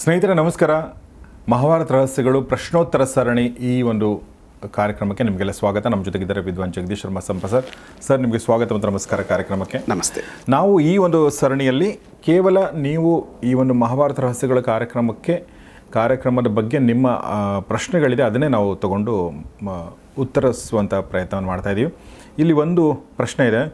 ಸ್ನೇಹಿತರೆ ನಮಸ್ಕಾರ. ಮಹಾಭಾರತ ರಹಸ್ಯಗಳು ಪ್ರಶ್ನೋತ್ತರ ಸರಣಿ ಈ ಒಂದು ಕಾರ್ಯಕ್ರಮಕ್ಕೆ ನಿಮಗೆಲ್ಲ ಸ್ವಾಗತ. ನಮ್ಮ ಜೊತೆಗಿದ್ದಾರೆ ವಿದ್ವಾನ್ ಜಗದೀಶ್ ಶರ್ಮಾ ಸಂಪ ಸರ್ ಸರ್ ನಿಮಗೆ ಸ್ವಾಗತ ಮತ್ತು ನಮಸ್ಕಾರ ಕಾರ್ಯಕ್ರಮಕ್ಕೆ. ನಮಸ್ತೆ. ನಾವು ಈ ಒಂದು ಸರಣಿಯಲ್ಲಿ ಕೇವಲ ನೀವು ಈ ಒಂದು ಮಹಾಭಾರತ ರಹಸ್ಯಗಳ ಕಾರ್ಯಕ್ರಮಕ್ಕೆ ಕಾರ್ಯಕ್ರಮದ ಬಗ್ಗೆ ನಿಮ್ಮ ಪ್ರಶ್ನೆಗಳಿದೆ ಅದನ್ನೇ ನಾವು ತಗೊಂಡು ಉತ್ತರಿಸುವಂಥ ಪ್ರಯತ್ನವನ್ನು ಮಾಡ್ತಾಯಿದ್ದೀವಿ ಇಲ್ಲಿ ಒಂದು ಪ್ರಶ್ನೆ ಇದೆ.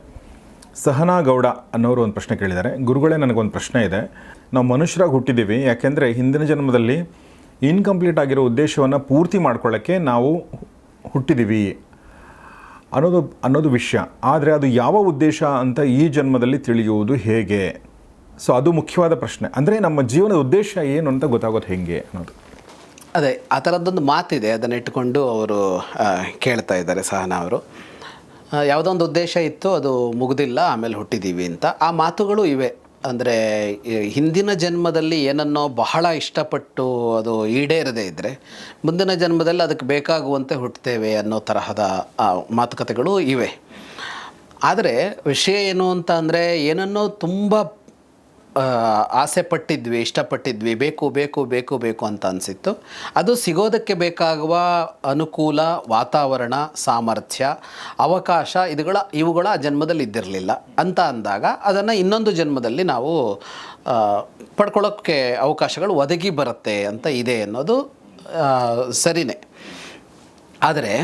ಸಹನಾ ಗೌಡ ಅನ್ನೋರು ಒಂದು ಪ್ರಶ್ನೆ ಕೇಳಿದ್ದಾರೆ. ಗುರುಗಳೇ, ನನಗೊಂದು ಪ್ರಶ್ನೆ ಇದೆ. ನಾವು ಮನುಷ್ಯರಾಗಿ ಹುಟ್ಟಿದ್ದೀವಿ ಯಾಕೆಂದರೆ ಹಿಂದಿನ ಜನ್ಮದಲ್ಲಿ ಇನ್ಕಂಪ್ಲೀಟ್ ಆಗಿರೋ ಉದ್ದೇಶವನ್ನು ಪೂರ್ತಿ ಮಾಡ್ಕೊಳ್ಳೋಕ್ಕೆ ನಾವು ಹುಟ್ಟಿದ್ದೀವಿ ಅನ್ನೋದು ಅನ್ನೋದು ವಿಷಯ. ಆದರೆ ಅದು ಯಾವ ಉದ್ದೇಶ ಅಂತ ಈ ಜನ್ಮದಲ್ಲಿ ತಿಳಿಯುವುದು ಹೇಗೆ? ಸೊ, ಅದು ಮುಖ್ಯವಾದ ಪ್ರಶ್ನೆ. ಅಂದರೆ ನಮ್ಮ ಜೀವನದ ಉದ್ದೇಶ ಏನು ಅಂತ ಗೊತ್ತಾಗೋದು ಹೇಗೆ ಅನ್ನೋದು. ಅದೇ, ಆ ಥರದ್ದೊಂದು ಮಾತಿದೆ. ಅದನ್ನು ಇಟ್ಟುಕೊಂಡು ಅವರು ಕೇಳ್ತಾ ಇದ್ದಾರೆ ಸಹನಾ ಅವರು. ಯಾವುದೋ ಒಂದು ಉದ್ದೇಶ ಇತ್ತು, ಅದು ಮುಗಿದಿಲ್ಲ, ಆಮೇಲೆ ಹುಟ್ಟಿದ್ದೀವಿ ಅಂತ. ಆ ಮಾತುಗಳು ಇವೆ. ಅಂದರೆ ಹಿಂದಿನ ಜನ್ಮದಲ್ಲಿ ಏನನ್ನೋ ಬಹಳ ಇಷ್ಟಪಟ್ಟು ಅದು ಈಡೇರದೇ ಇದ್ದರೆ ಮುಂದಿನ ಜನ್ಮದಲ್ಲಿ ಅದಕ್ಕೆ ಬೇಕಾಗುವಂತೆ ಹುಟ್ಟುತ್ತೇವೆ ಅನ್ನೋ ತರಹದ ಮಾತುಕತೆಗಳು ಇವೆ. ಆದರೆ, ವಿಷಯ ಏನು ಅಂತ ಅಂದರೆ, ಏನನ್ನೋ ತುಂಬ ಆಸೆ ಪಟ್ಟಿದ್ವಿ ಇಷ್ಟಪಟ್ಟಿದ್ವಿ, ಬೇಕು ಬೇಕು ಬೇಕು ಬೇಕು ಅಂತ ಅನಿಸಿತ್ತು. ಅದು ಸಿಗೋದಕ್ಕೆ ಬೇಕಾಗುವ ಅನುಕೂಲ, ವಾತಾವರಣ, ಸಾಮರ್ಥ್ಯ, ಅವಕಾಶ, ಇದುಗಳ, ಇವುಗಳ ಆ ಜನ್ಮದಲ್ಲಿ ಇದ್ದಿರಲಿಲ್ಲ. ಅಂತ ಅಂದಾಗ ಅದನ್ನು ಇನ್ನೊಂದು ಜನ್ಮದಲ್ಲಿ ನಾವು ಪಡ್ಕೊಳ್ಳೋಕ್ಕೆ ಅವಕಾಶಗಳು ಒದಗಿ ಬರುತ್ತೆ ಅಂತ ಇದೆ ಅನ್ನೋದು ಸರಿನೇ. ಆದರೆ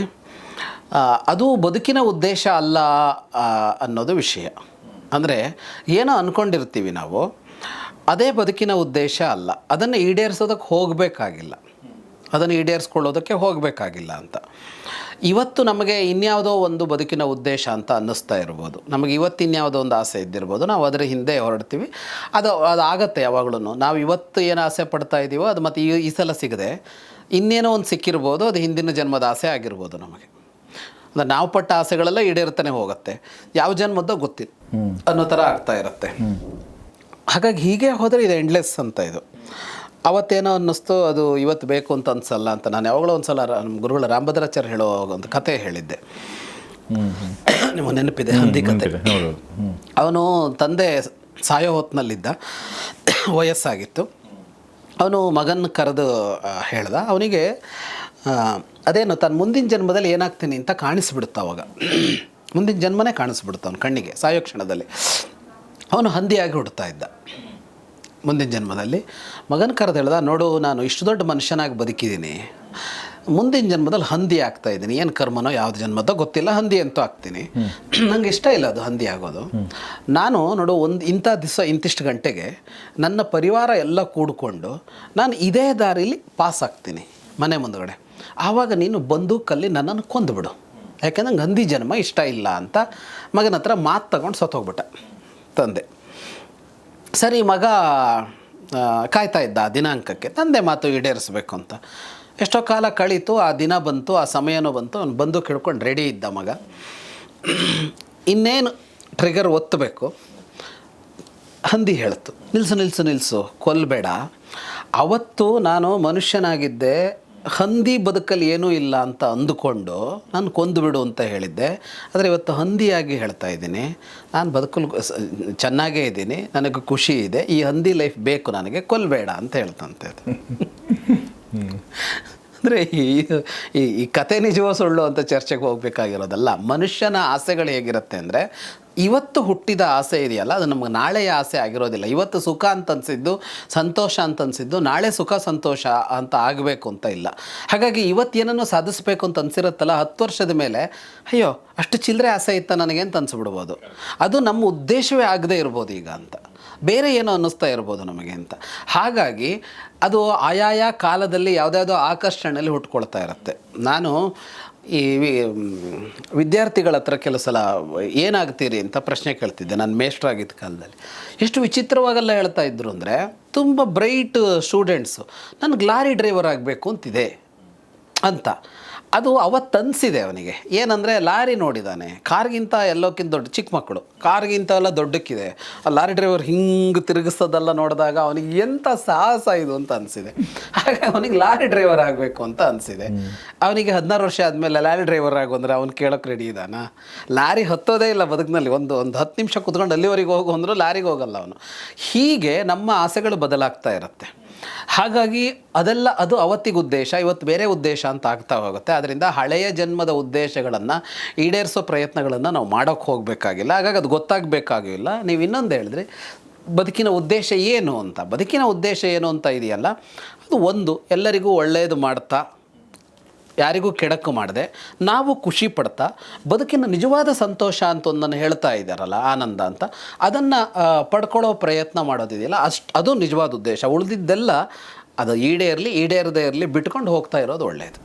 ಅದು ಬದುಕಿನ ಉದ್ದೇಶ ಅಲ್ಲ ಅನ್ನೋದು ವಿಷಯ. ಅಂದರೆ ಏನೋ ಅಂದ್ಕೊಂಡಿರ್ತೀವಿ ನಾವು, ಅದೇ ಬದುಕಿನ ಉದ್ದೇಶ ಅಲ್ಲ. ಅದನ್ನು ಈಡೇರಿಸೋದಕ್ಕೆ ಹೋಗಬೇಕಾಗಿಲ್ಲ. ಅದನ್ನು ಈಡೇರಿಸ್ಕೊಳ್ಳೋದಕ್ಕೆ ಹೋಗಬೇಕಾಗಿಲ್ಲ ಅಂತ. ಇವತ್ತು ನಮಗೆ ಇನ್ಯಾವುದೋ ಒಂದು ಬದುಕಿನ ಉದ್ದೇಶ ಅಂತ ಅನ್ನಿಸ್ತಾ ಇರ್ಬೋದು. ನಮಗೆ ಇವತ್ತು ಇನ್ಯಾವುದೋ ಒಂದು ಆಸೆ ಇದ್ದಿರ್ಬೋದು. ನಾವು ಅದರ ಹಿಂದೆ ಹೊರಡ್ತೀವಿ. ಅದು ಅದು ಆಗತ್ತೆ ಯಾವಾಗಲೂ ನಾವು ಇವತ್ತು ಏನು ಆಸೆ ಪಡ್ತಾ ಇದ್ದೀವೋ ಅದು ಮತ್ತು ಈ ಈ ಸಲ ಸಿಗದೆ ಇನ್ನೇನೋ ಒಂದು ಸಿಕ್ಕಿರ್ಬೋದು, ಅದು ಹಿಂದಿನ ಜನ್ಮದ ಆಸೆ ಆಗಿರ್ಬೋದು ನಮಗೆ. ಅಂದ್ರೆ ನಾವು ಪಟ್ಟ ಆಸೆಗಳೆಲ್ಲ ಈಡೇರ್ತಾನೆ ಹೋಗುತ್ತೆ. ಯಾವ ಜನ್ಮದ್ದೋ ಗೊತ್ತಿಲ್ಲ. ಅನ್ನೋ ಥರ ಆಗ್ತಾ ಇರುತ್ತೆ. ಹಾಗಾಗಿ ಹೀಗೆ ಹೋದರೆ ಇದು ಎಂಡ್ಲೆಸ್ ಅಂತ ಇದು. ಅವತ್ತೇನೋ ಅನ್ನಿಸ್ತು ಅದು ಇವತ್ತು ಬೇಕು ಅಂತ ಅನ್ಸಲ್ಲ ಅಂತ ನಾನು ಯಾವಾಗಲೂ ಒಂದು ಸಲ ನಮ್ಮ ಗುರುಗಳ ರಾಮಭದ್ರಾಚಾರ್ಯ ಹೇಳೋ ಒಂದು ಕತೆ ಹೇಳಿದ್ದೆ. ನಿಮ್ಮ ನೆನಪಿದೆ? ಹಂದಿ ಕತೆ. ಅವನು ತಂದೆ ಸಾಯೋ ಹೊತ್ತಿನಲ್ಲಿದ್ದ. ವಯಸ್ಸಾಗಿತ್ತು. ಅವನು ಮಗನ ಕರೆದು ಹೇಳ್ದ. ಅವನಿಗೆ ಅದೇನು ತನ್ನ ಮುಂದಿನ ಜನ್ಮದಲ್ಲಿ ಏನಾಗ್ತೀನಿ ಅಂತ ಕಾಣಿಸ್ಬಿಡುತ್ತ ಅವಾಗ. ಮುಂದಿನ ಜನ್ಮನೇ ಕಾಣಿಸ್ಬಿಡುತ್ತ ಅವನ ಕಣ್ಣಿಗೆ, ಸಾಯೋ ಕ್ಷಣದಲ್ಲಿ. ಅವನು ಹಂದಿಯಾಗಿ ಹುಡ್ತಾ ಇದ್ದ. ಮುಂದಿನ ಜನ್ಮದಲ್ಲಿ. ಮಗನ ಕರೆದು ಹೇಳ್ದ, ನೋಡು, ನಾನು ಇಷ್ಟು ದೊಡ್ಡ ಮನುಷ್ಯನಾಗಿ ಬದುಕಿದ್ದೀನಿ. ಮುಂದಿನ ಜನ್ಮದಲ್ಲಿ ಹಂದಿ ಆಗ್ತಾ ಇದ್ದೀನಿ. ಏನು ಕರ್ಮನೋ ಯಾವ್ದು ಜನ್ಮದೋ ಗೊತ್ತಿಲ್ಲ, ಹಂದಿ ಅಂತೂ ಆಗ್ತೀನಿ. ನಂಗೆ ಇಷ್ಟ ಇಲ್ಲ ಅದು, ಹಂದಿ ಆಗೋದು. ನಾನು, ನೋಡು, ಒಂದು ಇಂಥ ದಿವಸ ಇಂತಿಷ್ಟು ಗಂಟೆಗೆ ನನ್ನ ಪರಿವಾರ ಎಲ್ಲ ಕೂಡಿಕೊಂಡು ನಾನು ಇದೇ ದಾರಿಲಿ ಪಾಸ್ ಆಗ್ತೀನಿ ಮನೆ ಮುಂದುಗಡೆ. ಆವಾಗ ನೀನು ಬಂದೂಕಲ್ಲಿ ನನ್ನನ್ನು ಕೊಂದುಬಿಡು ಯಾಕೆಂದ್ರೆ ಹಂದಿ ಜನ್ಮ ಇಷ್ಟ ಇಲ್ಲ ಅಂತ ಮಗನ ಹತ್ರ ಮಾತು ತಗೊಂಡು ಸತ್ತೋಗ್ಬಿಟ್ಟ ತಂದೆ. ಸರಿ, ಮಗ ಕಾಯ್ತಾ ಇದ್ದ ಆ ದಿನಾಂಕಕ್ಕೆ. ತಂದೆ ಮಾತು ಈಡೇರಿಸ್ಬೇಕು ಅಂತ. ಎಷ್ಟೋ ಕಾಲ ಕಳೀತು, ಆ ದಿನ ಬಂತು, ಆ ಸಮಯನೂ ಬಂತು, ಅವ್ನು ಬಂದು ಹಿಡ್ಕೊಂಡು ರೆಡಿ ಇದ್ದ ಮಗ. ಇನ್ನೇನು ಟ್ರಿಗರ್ ಒತ್ತಬೇಕು? ಹಂದಿ ಹೇಳ್ತು. ನಿಲ್ಸು ನಿಲ್ಸು ನಿಲ್ಸು. ಕೊಲ್ಲಬೇಡ ಅವತ್ತು ನಾನು ಮನುಷ್ಯನಾಗಿದ್ದೆ ಹಂದಿ ಬದುಕಲ್ಲಿ ಏನೂ ಇಲ್ಲ ಅಂತ ಅಂದುಕೊಂಡು ನಾನು ಕೊಂದು ಬಿಡು ಅಂತ ಹೇಳಿದ್ದೆ. ಆದರೆ ಇವತ್ತು ಹಂದಿಯಾಗಿ ಹೇಳ್ತಾ ಇದ್ದೀನಿ. ನಾನು ಬದುಕಲು ಚೆನ್ನಾಗೇ ಇದ್ದೀನಿ. ನನಗೆ ಖುಷಿ ಇದೆ. ಈ ಹಂದಿ ಲೈಫ್ ಬೇಕು ನನಗೆ. ಕೊಲ್ಲಬೇಡ ಅಂತ ಹೇಳ್ತಂತೆ ಅದು. ಅಂದರೆ ಈ ಈ ಕತೆ ನಿಜವೋ ಸುಳ್ಳು ಅಂತ ಚರ್ಚೆಗೆ ಹೋಗಬೇಕಾಗಿರೋದಲ್ಲ, ಮನುಷ್ಯನ ಆಸೆಗಳು ಹೇಗಿರುತ್ತೆ ಅಂದರೆ ಇವತ್ತು ಹುಟ್ಟಿದ ಆಸೆ ಇದೆಯಲ್ಲ, ಅದು ನಮ್ಗೆ ನಾಳೆಯ ಆಸೆ ಆಗಿರೋದಿಲ್ಲ. ಇವತ್ತು ಸುಖ ಅಂತ ಅನಿಸಿದ್ದು ಸಂತೋಷ ಅಂತ ಅನಿಸಿದ್ದು ನಾಳೆ ಸುಖ ಸಂತೋಷ ಅಂತ ಆಗಬೇಕು ಅಂತ ಇಲ್ಲ. ಹಾಗಾಗಿ ಇವತ್ತೇನನ್ನು ಸಾಧಿಸಬೇಕು ಅಂತ ಅನಿಸಿರುತ್ತಲ್ಲ, ಹತ್ತು ವರ್ಷದ ಮೇಲೆ, ಅಯ್ಯೋ, ಅಷ್ಟು ಚಿಲ್ಲರೆ ಆಸೆ ಇತ್ತ ನನಗೆ ಅಂತ ಅನಿಸ್ಬಿಡ್ಬೋದು. ಅದು ನಮ್ಮ ಉದ್ದೇಶವೇ ಆಗದೇ ಇರ್ಬೋದು ಈಗ ಅಂತ. ಬೇರೆ ಏನೋ ಅನ್ನಿಸ್ತಾ ಇರ್ಬೋದು ನಮಗೆ ಅಂತ. ಹಾಗಾಗಿ ಅದು ಆಯಾಯ ಕಾಲದಲ್ಲಿ ಯಾವುದ್ಯಾವುದೋ ಆಕರ್ಷಣೆಯಲ್ಲಿ ಹುಟ್ಕೊಳ್ತಾ ಇರುತ್ತೆ. ನಾನು ಈ ವಿದ್ಯಾರ್ಥಿಗಳ ಹತ್ರ ಕೆಲವು ಸಲ ಏನಾಗ್ತೀರಿ ಅಂತ ಪ್ರಶ್ನೆ ಕೇಳ್ತಿದ್ದೆ ನಾನು ಮೇಷ್ಟ್ರಾಗಿದ್ದ ಕಾಲದಲ್ಲಿ. ಎಷ್ಟು ವಿಚಿತ್ರವಾಗೆಲ್ಲ ಹೇಳ್ತಾ ಇದ್ರು ಅಂದರೆ ತುಂಬ ಬ್ರೈಟ್ ಸ್ಟೂಡೆಂಟ್ಸು ನನಗೆ ಲಾರಿ ಡ್ರೈವರ್ ಆಗಬೇಕು ಅಂತಿದೆ ಅಂತ. ಅದು ಅವತ್ತು ಅನಿಸಿದೆ ಅವನಿಗೆ. ಏನಂದರೆ ಲಾರಿ ನೋಡಿದ್ದಾನೆ ಕಾರ್ಗಿಂತ ಎಲ್ಲೋಕ್ಕಿಂತ ದೊಡ್ಡ, ಚಿಕ್ಕ ಮಕ್ಕಳು. ಕಾರ್ಗಿಂತ ಎಲ್ಲ ದೊಡ್ಡಕ್ಕಿದೆ. ಆ ಲಾರಿ ಡ್ರೈವರ್ ಹಿಂಗೆ ತಿರುಗಿಸೋದೆಲ್ಲ ನೋಡಿದಾಗ ಅವನಿಗೆ ಎಂಥ ಸಾಹಸ ಇದು ಅಂತ ಅನಿಸಿದೆ. ಹಾಗೆ ಅವನಿಗೆ ಲಾರಿ ಡ್ರೈವರ್ ಆಗಬೇಕು ಅಂತ ಅನಿಸಿದೆ. ಅವನಿಗೆ ಹದಿನಾರು ವರ್ಷ ಆದಮೇಲೆ ಲಾರಿ ಡ್ರೈವರ್ ಆಗು ಅಂದರೆ ಅವ್ನು ಕೇಳೋಕೆ ರೆಡಿ ಇದ್ದಾನ. ಲಾರಿ ಹತ್ತೋದೇ ಇಲ್ಲ ಬದುಕಿನಲ್ಲಿ. ಒಂದು ಒಂದು ಹತ್ತು ನಿಮಿಷ ಕುತ್ಕೊಂಡು ಅಲ್ಲಿವರೆಗೆ ಹೋಗು ಅಂದರೂ ಲಾರಿಗೆ ಹೋಗಲ್ಲ ಅವನು. ಹೀಗೆ ನಮ್ಮ ಆಸೆಗಳು ಬದಲಾಗ್ತಾ ಇರುತ್ತೆ. ಹಾಗಾಗಿ ಅದೆಲ್ಲ ಅದು ಅವತ್ತಿಗೆ ಉದ್ದೇಶ, ಇವತ್ತು ಬೇರೆ ಉದ್ದೇಶ ಅಂತ ಆಗ್ತಾ ಹೋಗುತ್ತೆ. ಅದರಿಂದ ಹಳೆಯ ಜನ್ಮದ ಉದ್ದೇಶಗಳನ್ನು ಈಡೇರಿಸೋ ಪ್ರಯತ್ನಗಳನ್ನು ನಾವು ಮಾಡೋಕ್ಕೆ ಹೋಗಬೇಕಾಗಿಲ್ಲ. ಹಾಗಾಗಿ ಅದು ಗೊತ್ತಾಗಬೇಕಾಗಿಲ್ಲ. ನೀವು ಇನ್ನೊಂದು ಹೇಳಿದ್ರಿ, ಬದುಕಿನ ಉದ್ದೇಶ ಏನು ಅಂತ. ಬದುಕಿನ ಉದ್ದೇಶ ಏನು ಅಂತ ಇದೆಯಲ್ಲ, ಅದು ಒಂದು, ಎಲ್ಲರಿಗೂ ಒಳ್ಳೆಯದು ಮಾಡ್ತಾ ಯಾರಿಗೂ ಕೆಡಕು ಮಾಡದೆ ನಾವು ಖುಷಿ ಪಡ್ತಾ ಬದುಕಿನ ನಿಜವಾದ ಸಂತೋಷ ಅಂತ ಒಂದನ್ನು ಹೇಳ್ತಾ ಇದ್ದಾರಲ್ಲ ಆನಂದ ಅಂತ, ಅದನ್ನು ಪಡ್ಕೊಳ್ಳೋ ಪ್ರಯತ್ನ ಮಾಡೋದಿದೆಯಲ್ಲ, ಅಷ್ಟು, ಅದು ನಿಜವಾದ ಉದ್ದೇಶ. ಉಳಿದಿದ್ದೆಲ್ಲ ಅದು ಈಡೇರಲಿ ಈಡೇರದೇ ಇರಲಿ ಬಿಟ್ಕೊಂಡು ಹೋಗ್ತಾ ಇರೋದು ಒಳ್ಳೆಯದು